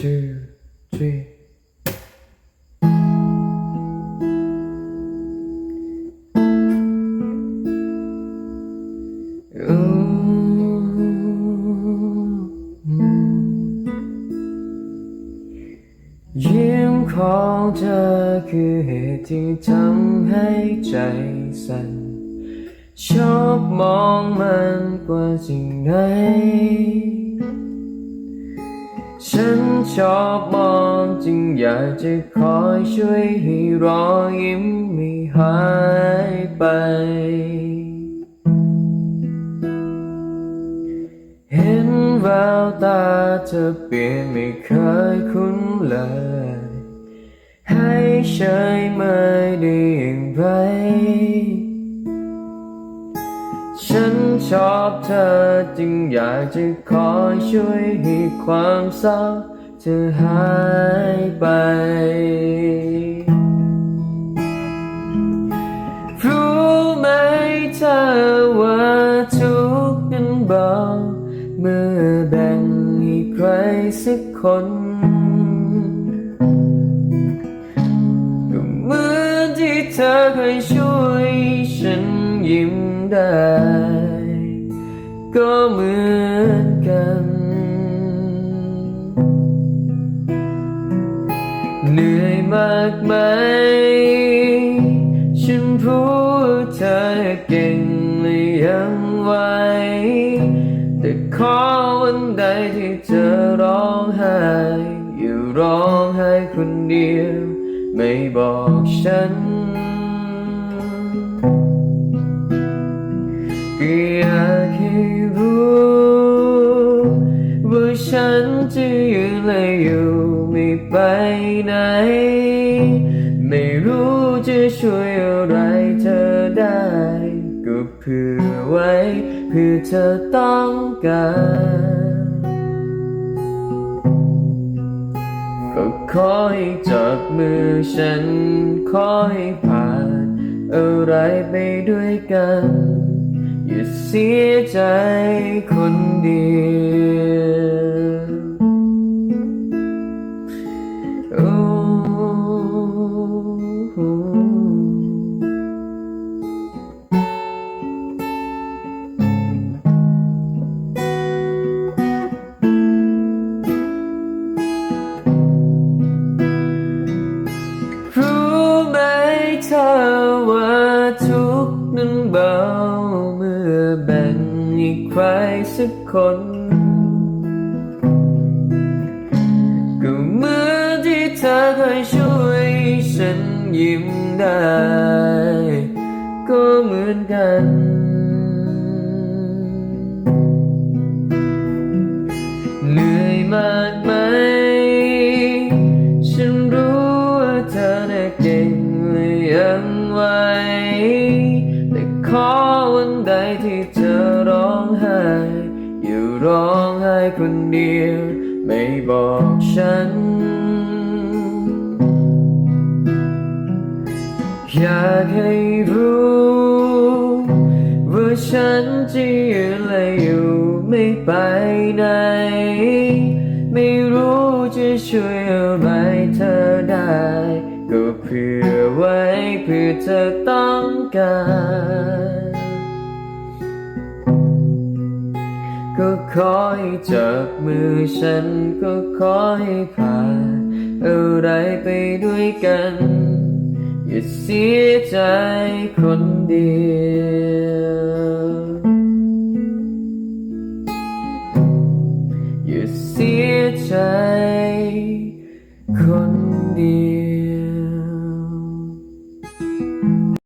two, three. ยิ้มของเธอคือเหตุที่ทำให้ใจสั่น ชอบมองมันกว่าสิ่งไหน ฉันชอบมองจึงอยากจะคอยช่วยให้รอยยิ้มไม่หายไป เห็นแววตาเธอเปลี่ยนไม่เคยคุ้นเลย ให้เฉยไม่ได้อย่างไร ฉันชอบเธอจึงอยากจะคอช่วยให้ความเศร้าเธอหายไป รู้ไหมเธอว่าทุกข์นั้นเบาเมื่อแบ่งให้ใครสักคนก็เหมือนที่เธอเคยช่วยฉันยิ้มได้ ก็เหมือนกัน เหนื่อยมากไหม ฉันรู้ว่าเธอเก่งและยังไหวแต่ขอวันใดที่เธอร้องไห้อยู่ร้องไห้คนเดียว ไม่บอกฉันก็อยาก ไปไหน ไม่รู้จะช่วยอะไรเธอได้ ก็เพื่อไว้ เพื่อเธอต้องการก็ขอให้จับมือฉัน ขอให้ผ่านอะไรไปด้วยกันอย่าเสียใจคนเดียว ว่าทุกนั้นเบาเมื่อแบ่งให้ใครสักคน ก็เหมือนที่เธอเคยช่วยฉันยิ้มได้ ก็เหมือนกัน ใดที่เธอร้องไห้ อยู่ร้องไห้คนเดียว ไม่บอกฉัน อยากให้รู้ว่าฉันจะยืนและอยู่ไม่ไปไหน ไม่รู้จะช่วยอะไรเธอได้ก็เพื่อไว้เพื่อเธอต้องการ ก็ขอให้จับมือฉันก็ขอให้ผ่านอะไรไปด้วยกัน อย่าเสียใจคนเดียวอย่าเสียใจคนเดียว